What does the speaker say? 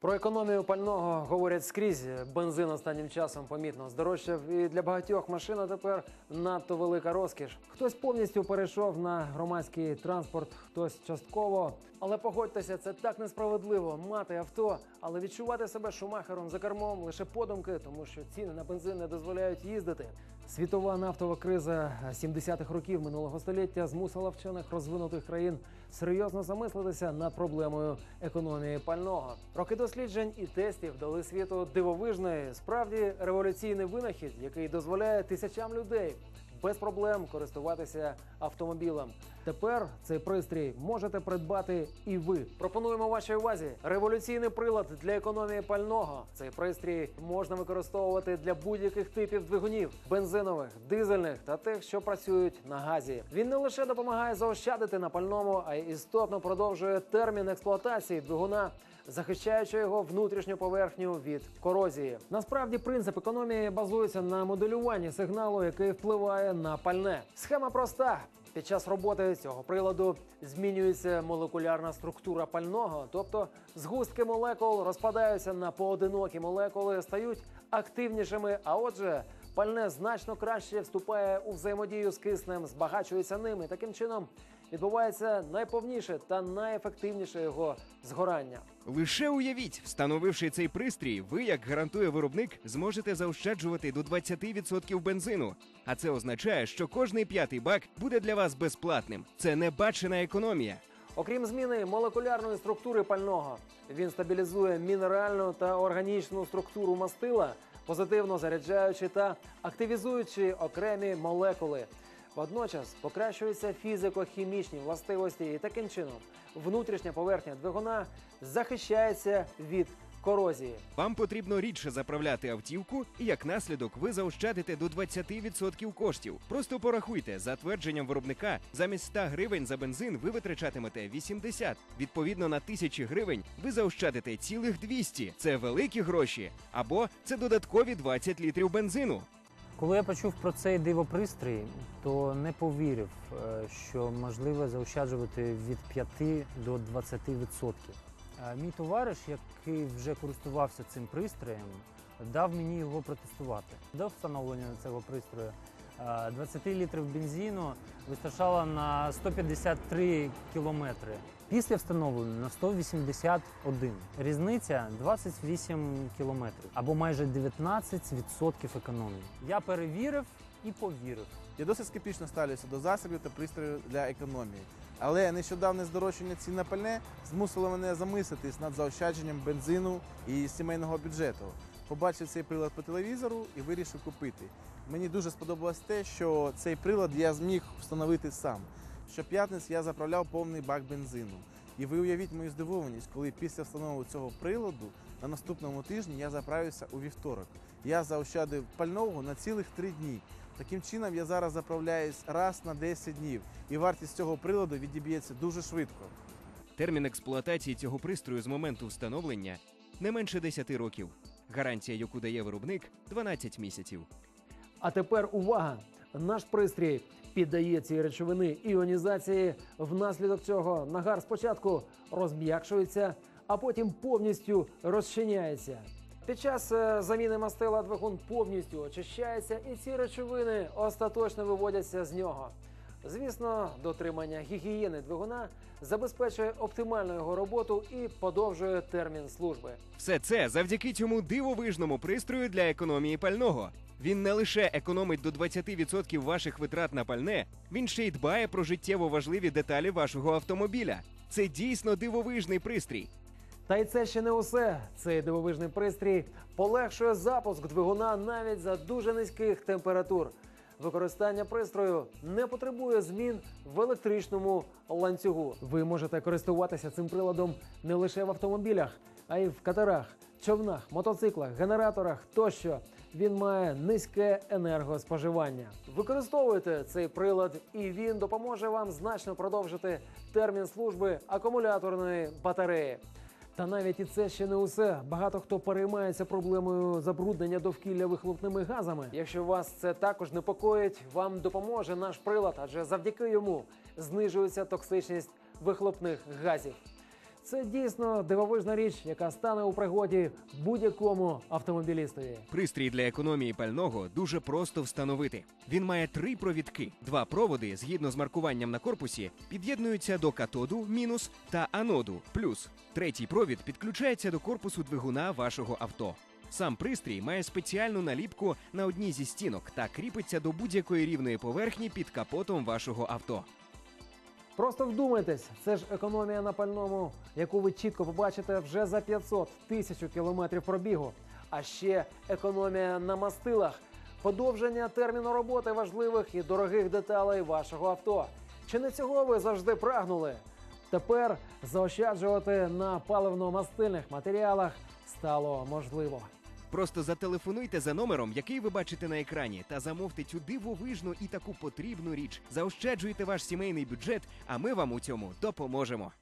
Про економію пального говорять скрізь. Бензин останнім часом помітно здорожчав, і для багатьох машина тепер надто велика розкіш. Хтось повністю перейшов на громадський транспорт, хтось частково. Але погодьтеся, це так несправедливо мати авто, але відчувати себе шумахером за кермом лише подумки, тому що ціни на бензин не дозволяють їздити. Світова нафтова криза 70-х років минулого століття змусила вчених розвинутих країн серйозно замислитися над проблемою економії пального. Роки досліджень і тестів дали світу дивовижний, справді революційний винахід, який дозволяє тисячам людей без проблем користуватися автомобілем. Тепер цей пристрій можете придбати і ви. Пропонуємо вашій увазі революційний прилад для економії пального. Цей пристрій можна використовувати для будь-яких типів двигунів бензинових, дизельних та тих, що працюють на газі. Він не лише допомагає заощадити на пальному, а й істотно продовжує термін експлуатації двигуна. Захищаючи його внутрішню поверхню від корозії, насправді принцип економії базується на моделюванні сигналу, який впливає на пальне. Схема проста. Під час роботи цього приладу змінюється молекулярна структура пального, тобто згустки молекул розпадаються на поодинокі молекули, стають активнішими. А отже, пальне значно краще вступає у взаємодію з киснем, збагачується ним і таким чином відбувається найповніше та найефективніше його згорання. Лише уявіть, встановивши цей пристрій, ви, як гарантує виробник, зможете заощаджувати до 20% бензину. А це означає, що кожний п'ятий бак буде для вас безплатним. Це небачена економія. Окрім зміни молекулярної структури пального, він стабілізує мінеральну та органічну структуру мастила, позитивно заряджаючи та активізуючи окремі молекули. Водночас покращуються фізико-хімічні властивості, і таким чином внутрішня поверхня двигуна захищається від корозії. Вам потрібно рідше заправляти автівку, і як наслідок ви заощадите до 20% коштів. Просто порахуйте, за твердженням виробника, замість 100 гривень за бензин ви витрачатимете 80. Відповідно на тисячі гривень ви заощадите цілих 200. Це великі гроші. Або це додаткові 20 літрів бензину. Коли я почув про цей дивопристрій, то не повірив, е, що можливо заощаджувати від 5 до 20%. Е, Мій товариш, який вже користувався цим пристроєм, дав мені його протестувати. До встановлення цього пристрою 20 літрів бензину вистачало на 153 кілометри. Після встановлення на 181. Різниця 28 кілометрів або майже 19% економії. Я перевірив і повірив. Я досить скептично ставлюся до засобів та пристроїв для економії. Але нещодавне здорожчання цін на пальне змусило мене замислитись над заощадженням бензину і сімейного бюджету. Побачив цей прилад по телевізору і вирішив купити. Мені дуже сподобалось те, що цей прилад я зміг встановити сам. Щоп'ятниць я заправляв повний бак бензину. І ви уявіть мою здивованість, коли після встановлення цього приладу на наступному тижні я заправився у вівторок. Я заощадив пального на цілих три дні. Таким чином я зараз заправляюсь раз на 10 днів, і вартість цього приладу відіб'ється дуже швидко. Термін експлуатації цього пристрою з моменту встановлення не менше 10 років. Гарантія, яку дає виробник 12 місяців. А тепер увага! Наш пристрій піддає цій речовини іонізації. Внаслідок цього нагар спочатку розм'якшується, а потім повністю розчиняється. Під час е, заміни мастила двигун повністю очищається, і ці речовини остаточно виводяться з нього. Звісно, дотримання гігієни двигуна забезпечує оптимальну його роботу і подовжує термін служби. Все це завдяки цьому дивовижному пристрою для економії пального. Він не лише економить до 20% ваших витрат на пальне, він ще й дбає про життєво важливі деталі вашого автомобіля. Це дійсно дивовижний пристрій. Та й це ще не усе. Цей дивовижний пристрій полегшує запуск двигуна навіть за дуже низьких температур. Використання пристрою не потребує змін в електричному ланцюгу. Ви можете користуватися цим приладом не лише в автомобілях, а й в катерах, човнах, мотоциклах, генераторах тощо. Він має низьке енергоспоживання. Використовуйте цей прилад, і він допоможе вам значно продовжити термін служби акумуляторної батареї. Та навіть і це ще не усе. Багато хто переймається проблемою забруднення довкілля вихлопними газами. Якщо вас це також непокоїть, вам допоможе наш прилад, адже завдяки йому знижується токсичність вихлопних газів. Це дійсно дивовижна річ, яка стане у пригоді будь-якому автомобілістові. Пристрій для економії пального дуже просто встановити. Він має три провідки. Два проводи, згідно з маркуванням на корпусі, під'єднуються до катоду мінус та аноду плюс. Третій провід підключається до корпусу двигуна вашого авто. Сам пристрій має спеціальну наліпку на одній зі стінок та кріпиться до будь-якої рівної поверхні під капотом вашого авто. Просто вдумайтесь, це ж економія на пальному, яку ви чітко побачите вже за 500 тисячу кілометрів пробігу. А ще економія на мастилах, подовження терміну роботи важливих і дорогих деталей вашого авто. Чи не цього ви завжди прагнули? Тепер заощаджувати на паливно-мастильних матеріалах стало можливо. Просто зателефонуйте за номером, який ви бачите на екрані, та замовте цю дивовижну і таку потрібну річ. Заощаджуйте ваш сімейний бюджет, а ми вам у цьому допоможемо.